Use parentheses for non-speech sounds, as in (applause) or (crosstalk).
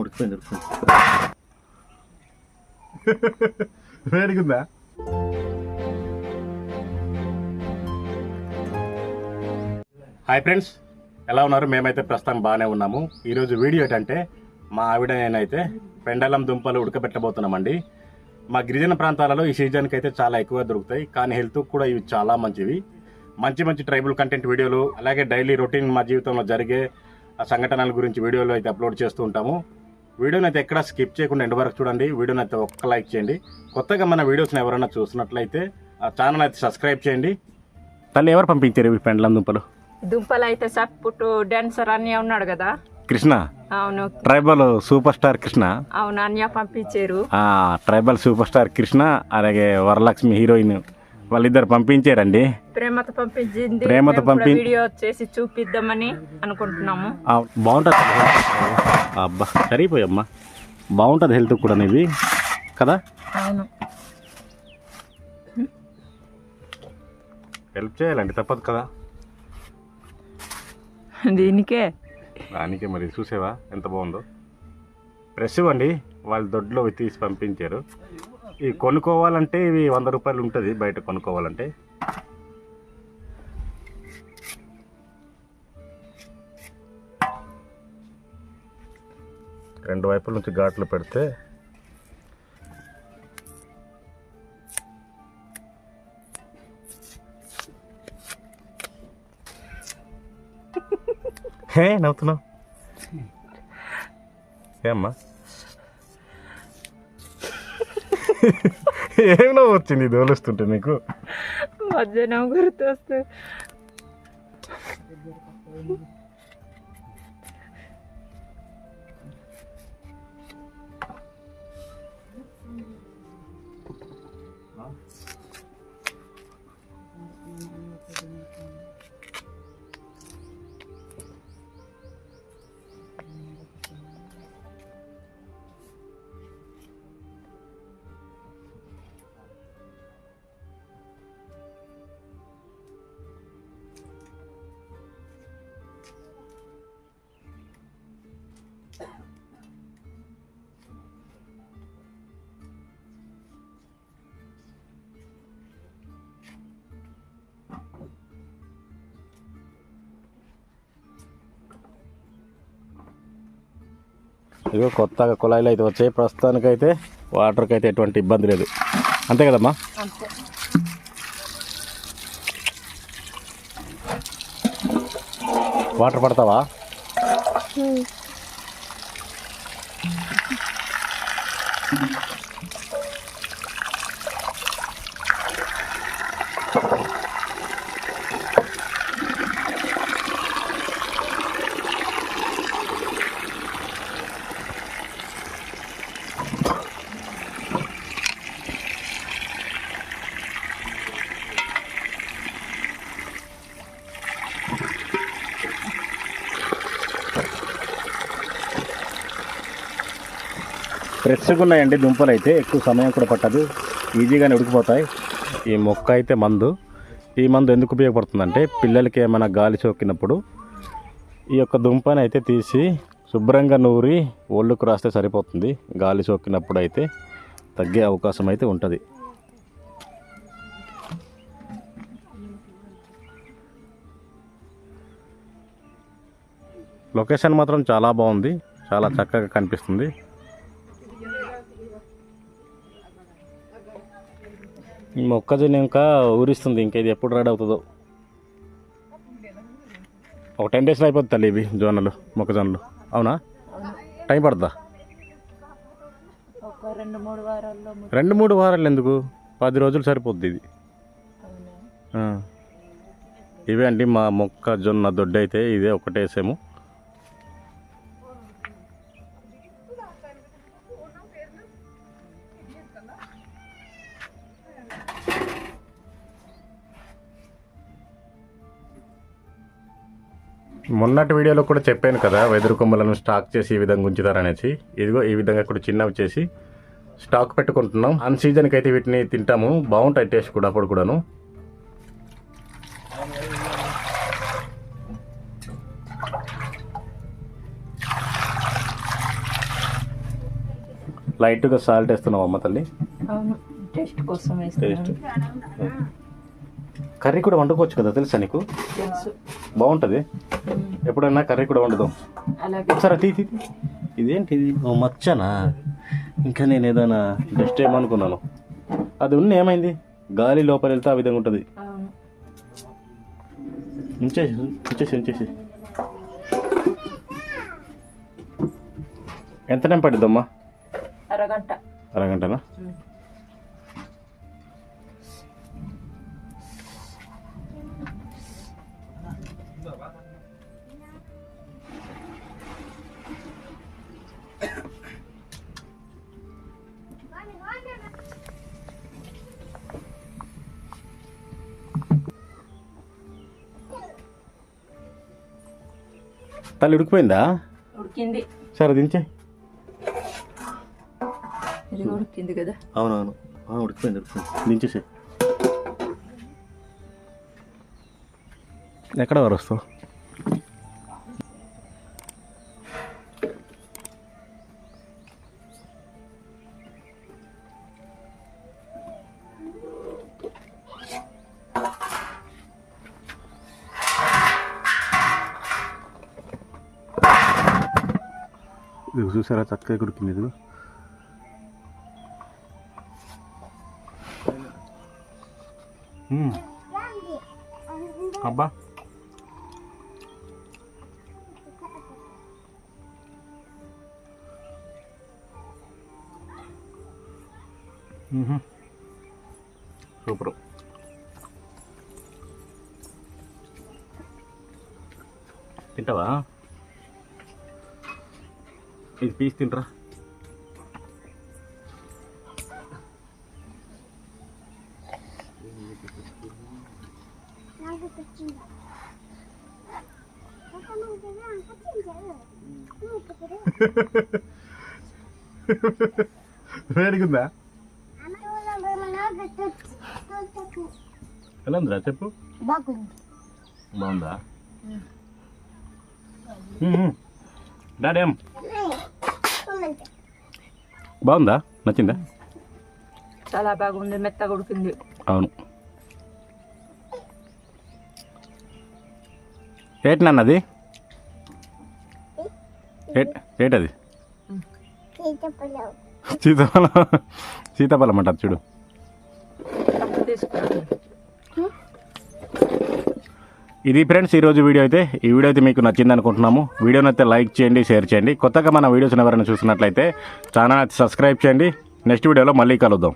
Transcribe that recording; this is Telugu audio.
ఉడికిపోయింది ఉడికిపోయింది. వేడిగుందా? హాయ్ ఫ్రెండ్స్ ఎలా ఉన్నారు? మేమైతే ప్రస్తుతం బాగానే ఉన్నాము. ఈరోజు వీడియో ఏంటంటే మా ఆవిడ నేనైతే పెండలం దుంపలు ఉడకబెట్టబోతున్నామండి. మా గిరిజన ప్రాంతాలలో ఈ సీజన్కి అయితే చాలా ఎక్కువ దొరుకుతాయి కానీ హెల్త్ కూడా ఇవి చాలా మంచివి. మంచి మంచి ట్రైబల్ కంటెంట్ వీడియోలు అలాగే డైలీ రొటీన్ మా జీవితంలో జరిగే ఆ సంఘటనల గురించి వీడియోలు అయితే అప్లోడ్ చేస్తూ ఉంటాము. వీడియోని అయితే ఎక్కడ స్కిప్ చేయకుండా ఎండ్ వరకు చూడండి. వీడియోని అయితే ఒక్క లైక్ చేయండి. కొత్తగా మన వీడియోస్ని ఎవరైనా చూసినట్లయితే ఆ ఛానల్ అయితే సబ్స్క్రైబ్ చేయండి. తల్లి ఎవరు పంపించారు పెండలం దుంపలు? దుంపలు అయితే సప్పుటు డాన్సర్ అన్య ఉన్నాడు కదా. కృష్ణ? అవును. Tribal superstar Krishna? అవును అన్య పంపించారు. ట్రైబల్ సూపర్ స్టార్ కృష్ణ అలాగే వరలక్ష్మి హీరోయిన్. వాళ్ళిద్దరు పంపించారండి. ప్రేమతో పంపించింది. ప్రేమతో పంపి- వీడియో చేసి చూపిద్దామని అనుకుంటున్నాము. బాగుంటుంది. అబ్బా సరిపోయమ్మా బాగుంటుంది హెల్త్ కూడా ఇవి కదా? అవును. హెల్ప్ చేయాలండి తప్పదు కదా? దీనికే. దానికే మరి చూసేవా? ఎంత బాగుందో. ఫ్రెష్ అండి వాళ్ళు దొడ్లో తీసి పంపించారు. ఇవి కొనుక్కోవాలంటే ఇవి వంద రూపాయలు ఉంటుంది బయట కొనుక్కోవాలంటే. రెండు వైపుల నుంచి ఘాట్లు పెడితే (laughs) హే నవ్వుతున్నావు? ఏమ్మా ఏం నవ్వు వచ్చింది? ఇది వలుస్తుంటే నీకు మధ్యాహ్నం గుర్తొస్తే. ఇదిగో కొత్తగా కుళాయిలు అయితే వచ్చాయి. ప్రస్తుతానికైతే వాటర్కి అయితే ఎటువంటి ఇబ్బంది లేదు. అంతే కదమ్మా? వాటర్ పడతావా? ఫ్రెష్గా ఉన్నాయండి దుంపలు అయితే ఎక్కువ సమయం కూడా పట్టదు. ఈజీగానే ఉడికిపోతాయి. ఈ మొక్క అయితే మందు. ఈ మందు ఎందుకు ఉపయోగపడుతుందంటే పిల్లలకి ఏమైనా గాలి సోకినప్పుడు ఈ యొక్క దుంపని అయితే తీసి శుభ్రంగా నూరి ఒళ్ళుకు రాస్తే సరిపోతుంది. గాలి సోకినప్పుడు అయితే తగ్గే అవకాశం అయితే ఉంటుంది. లొకేషన్ మాత్రం చాలా బాగుంది. చాలా చక్కగా కనిపిస్తుంది. మొక్కజొన్న ఇంకా ఊరిస్తుంది ఇంకా ఇది ఎప్పుడు రెడీ అవుతుందో. ఒక టెన్ డేస్లో అయిపోతుంది తల్లి ఇవి జొన్నలు మొక్కజొన్నలు. అవునా? టైం పడుతుందా రెండు మూడు వారాల్లో రెండు మూడు వారాలు ఎందుకు? పది రోజులు సరిపోద్ది ఇది. ఇవే అండి మా మొక్కజొన్న దొడ్డి అయితే ఇదే ఒకటే మొన్నటి వీడియోలో కూడా చెప్పాను కదా వెదురు కొమ్మలను స్టాక్ చేసి ఈ విధంగా ఉంచుతారనేసి. ఇదిగో ఈ విధంగా కూడా చిన్నవి చేసి స్టాక్ పెట్టుకుంటున్నాం. అన్ సీజన్కి అయితే వీటిని తింటాము. బాగుంటాయి టేస్ట్ కూడా అప్పుడు కూడాను. లైట్గా సాల్ట్ వేస్తున్నావు అమ్మ తల్లి? టేస్ట్ కోసం టేస్ట్. కర్రీ కూడా వండుకోవచ్చు కదా తెలుసా నీకు? బాగుంటుంది? ఎప్పుడైనా కర్రీ కూడా వండుదాం. ఒకసారి తీ తీ. ఇదేంటి ఇది ఓ మచ్చనా? ఇంకా నేను ఏదైనా డస్ట్ ఏమనుకున్నాను అది ఉన్న ఏమైంది? గాలి లోపల వెళ్తే ఆ విధంగా ఉంటుంది. ఉంచేసి ఉంచేసి ఎంత టైం పడుద్దమ్మా అరగంట. అరగంటనా? తల్లి ఉడికిపోయిందా? ఉడికింది. సరే దించే. ఇది ఉడికింది కదా? అవునవును. ఉడికిపోయింది ఉడికిపోయింది. దించేసే. ఎక్కడ వారు ఇది చూసారా చక్కగా ఉడికింది ఇది అబ్బా సూపర్ తింటావా ఇది పీస్ తింటరా వేడిగుందా? ఎలా ఉందిరా? చెప్పు. బాగుంది. బాగుందా? డాడీ ఏం? బాగుందా? నచ్చిందా? చాలా బాగుంది మెత్తగా ఉడికింది. అవును. ఏటి నాన్నది? ఏట్ ఏటది సీతాఫలం. సీతాఫలం అంటారు చూడు. ఇది ఫ్రెండ్స్ ఈరోజు వీడియో అయితే ఈ వీడియో అయితే మీకు నచ్చింది అనుకుంటున్నాము. వీడియోని అయితే లైక్ చేయండి షేర్ చేయండి. కొత్తగా మన వీడియోస్ ఎవరైనా చూసినట్లయితే ఛానల్ అయితే సబ్స్క్రైబ్ చేయండి. నెక్స్ట్ వీడియోలో మళ్ళీ కలుద్దాం.